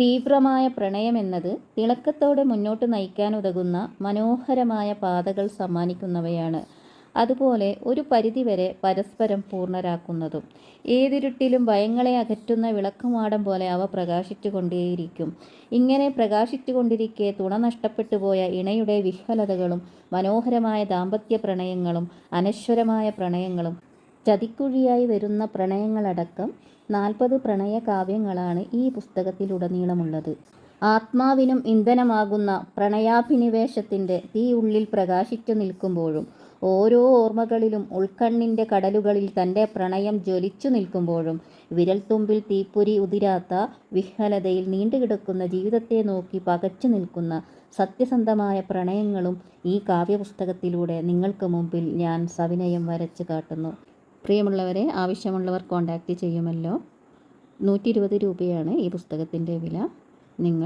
തീവ്രമായ പ്രണയമെന്നത് തിളക്കത്തോടെ മുന്നോട്ട് നയിക്കാനുതകുന്ന മനോഹരമായ പാതകൾ സമ്മാനിക്കുന്നവയാണ്. അതുപോലെ ഒരു പരിധിവരെ പരസ്പരം പൂർണരാക്കുന്നതും. ഏതിരുട്ടിലും ഭയങ്ങളെ അകറ്റുന്ന വിളക്കുമാടം പോലെ അവ പ്രകാശിച്ചുകൊണ്ടേയിരിക്കും. ഇങ്ങനെ പ്രകാശിച്ചുകൊണ്ടിരിക്കെ തുണ നഷ്ടപ്പെട്ടു പോയ ഇണയുടെ വിഹ്വലതകളും മനോഹരമായ ദാമ്പത്യ പ്രണയങ്ങളും അനശ്വരമായ പ്രണയങ്ങളും ചതിക്കുഴിയായി വരുന്ന പ്രണയങ്ങളടക്കം നാൽപ്പത് പ്രണയകാവ്യങ്ങളാണ് ഈ പുസ്തകത്തിലുടനീളമുള്ളത്. ആത്മാവിനും ഇന്ധനമാകുന്ന പ്രണയാഭിനിവേശത്തിന്റെ തീ ഉള്ളിൽ പ്രകാശിച്ചു നിൽക്കുമ്പോഴും ഓരോ ഓർമ്മകളിലും ഉൾക്കണ്ണിന്റെ കടലുകളിൽ തന്റെ പ്രണയം ജ്വലിച്ചു നിൽക്കുമ്പോഴും വിരൽത്തുമ്പിൽ തീപ്പൊരി ഉതിരാത്ത വിഹ്വലതയിൽ നീണ്ടുകിടക്കുന്ന ജീവിതത്തെ നോക്കി പകച്ചു നിൽക്കുന്ന സത്യസന്ധമായ പ്രണയങ്ങളും ഈ കാവ്യപുസ്തകത്തിലൂടെ നിങ്ങൾക്ക് മുമ്പിൽ ഞാൻ സവിനയം വരച്ചുകാട്ടുന്നു. പ്രിയമുള്ളവരെ ആവശ്യമുള്ളവർ കോൺടാക്റ്റ് ചെയ്യുമല്ലോ. നൂറ്റിയിരുപത് രൂപയാണ് ഈ പുസ്തകത്തിന്റെ വില. നിങ്ങൾ